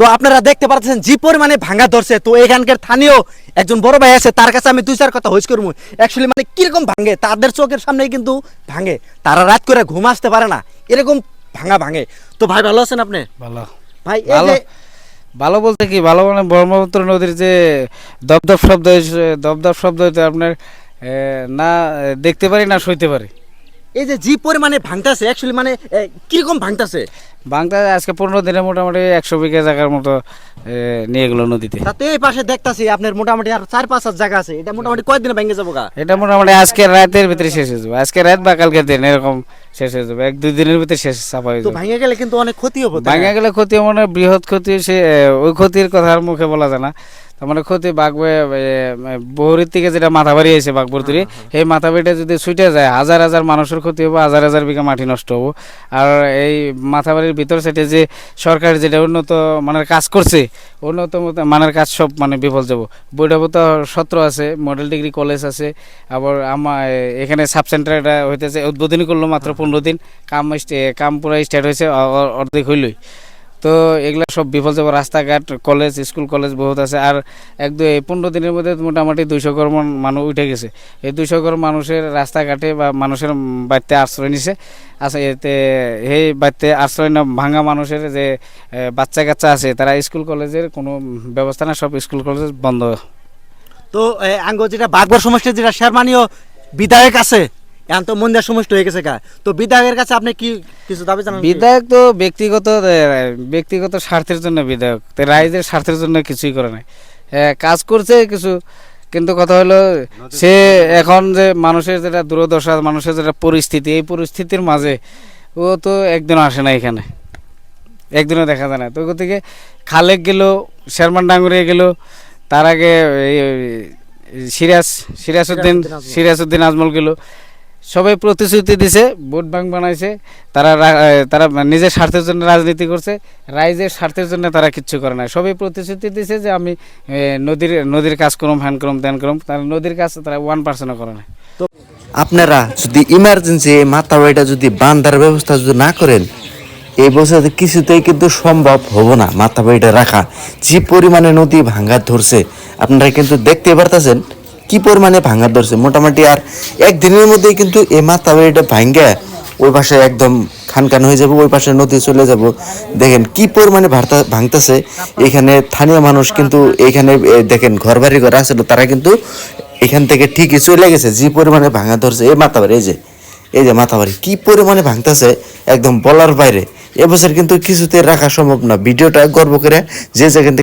তো আপনারা দেখতে পাচ্ছেন যে পরিমাণে ভাঙা ধরছে। তো এখানকার স্থানীয় একজন বড় ভাই আছে তার কাছে আমি দুই চার কথা হইস করব অ্যাকচুয়ালি মানে কীরকম ভাঙে তাদের চোখের সামনেই কিন্তু ভাঙে তারা রাত করে ঘুম আসতে পারে না। এরকম ভাঙা ভাঙে। তো ভাই ভালো আছেন আপনি? ভালো। ভাই ভালো। ভালো বলতে কি? ভালো মানে ব্রহ্মপুত্র নদীর যে দপদপ শব্দ দপদপ শব্দ আপনার না দেখতে পারি না সইতে পারি। এই যে যে পরিমাণে ভাঙতাছে অ্যাকচুয়ালি মানে কীরকম ভাঙতাছে? বাংলা আজকে পনেরো দিনে মোটামুটি একশো বিঘা জায়গার মতো নিয়ে গেলো নদীতে। তাতে এই পাশে দেখতাছি আপনার মোটামুটি আর চার পাঁচ জায়গা আছে। এটা মোটামুটি কয়েকদিনে ভেঙে যাব গা? এটা মোটামুটি আজকে রাতের ভিতরে শেষ হয়ে যাবে। আজকে রাত বা কালকের দিন এরকম শেষ হয়ে যাবে। এক দুই দিনের ভিতরে শেষ চাপা হয়ে তো যাবে। ভেঙে গেলে কিন্তু অনেক ক্ষতি হবে? ভাঙা গেলে ক্ষতি মানে বৃহৎ ক্ষতি সে ওই ক্ষতির কথা আর মুখে বলা যায় না। তার মানে ক্ষতি বাঘবে বহুরির থেকে যেটা মাথা বাড়ি আছে বাঘবর্তুরি এই মাথা বাড়িটা যদি ছুটে যায় হাজার হাজার মানুষের ক্ষতি হবে হাজার হাজার বিঘা মাটি নষ্ট হব। আর এই মাথা বাড়ির ভিতর সাইডে যে সরকার যেটা উন্নত মানের কাজ করছে উন্নত মত- মানের কাজ সব মানে বিফল যাব। বৈঠবত সত্র আছে মডেল ডিগ্রি কলেজ আছে আবার আমার এখানে সাব সেন্টার এটা হইতেছে উদ্বোধনী করল মাত্র পনেরো দিন কাম কাম পুরো স্টার্ট হয়েছে অর্ধেক হইলই। তো এগুলা সব বিফল যাব, রাস্তাঘাট কলেজ স্কুল কলেজ বহুত আছে। আর এক এই পনেরো দিনের মধ্যে মোটামুটি দুইশো ঘর মান- মানুষ উঠে গেছে। এই দুইশো ঘর মানুষের রাস্তাঘাটে বা মানুষের বাড়িতে আশ্রয় নিছে। আছে এতে সেই বাড়িতে আশ্রয় না ভাঙা মানুষের যে বাচ্চা কাচ্চা আছে, তারা স্কুল কলেজের কোনো ব্যবস্থা না, সব স্কুল কলেজ বন্ধ। তো আঙ্গ, যেটা বাগবর সমষ্টির যেটা শেরমানীয় বিধায়ক আছে এখন তো মন্দির হয়ে গেছে গা। তো বিধায়কের কাছে আপনি কি কিছু দাবি জানান বিধায়ক তো ব্যক্তিগত ব্যক্তিগত স্বার্থের জন্য বিধায়ক। রাইজের স্বার্থের জন্য কিছুই করে নাই। কাজ করছে কিছু কিন্তু কথা হলো সে এখন যে মানুষের যেটা দুর্দশা মানুষের যেটা পরিস্থিতি এই পরিস্থিতির মাঝে ও তো একদিন আসে না এখানে। একদিনও দেখা যায় না। তো থেকে খালেক গেল শেরমান ডাঙ্গুরিয়া গেল তার আগে সিরাজ সিরাজউদ্দিন সিরাজউদ্দিন আজমল গেল। সবাই প্রতিশ্রুতি দিছে, ভোট ব্যাংক বানাইছে, তারা তারা নিজের স্বার্থের জন্য রাজনীতি করছে, রাইজের স্বার্থের জন্য তারা কিচ্ছু করে না সবাই প্রতিশ্রুতি দিছে যে আমি নদীর নদীর কাজ করুম, হ্যান করুম, ত্যান করুম, তারা নদীর কাজ তারা ওয়ান পার্সেন্টও করে না আপনারা যদি ইমার্জেন্সি মাথা বাড়িটা যদি বান্ধার ব্যবস্থা যদি না করেন, এই বছর কিছুতেই কিন্তু সম্ভব হব না মাথা বাড়িটা রাখা। যে পরিমাণে নদী ভাঙ্গা ধরছে, আপনারা কিন্তু দেখতে পারতেছেন কি পরিমাণে ভাঙ্গা ধরছে? মোটামুটি আর একদিনের মধ্যেই কিন্তু এই মাথা বাড়িটা ভাঙ্গা ওই পাশে একদম খান খান হয়ে যাবে, ওই পাশে নদী চলে যাব। দেখেন কি পরিমাণে ভারতা ভাঙতেছে। এখানে স্থানীয় মানুষ কিন্তু এখানে দেখেন ঘর বাড়ি ঘর আছে তারা কিন্তু এখান থেকে ঠিকই চলে গেছে, যে পরিমাণে ভাঙা ধরছে। এই মাথাবাড়ি এই যে এই যে মাথাবাড়ি কি পরিমাণে ভাঙতেছে একদম বলার বাইরে। এবছর কিন্তু কিছুতে রাখা সম্ভব না। ভিডিওটা গর্ব করে যে যেখান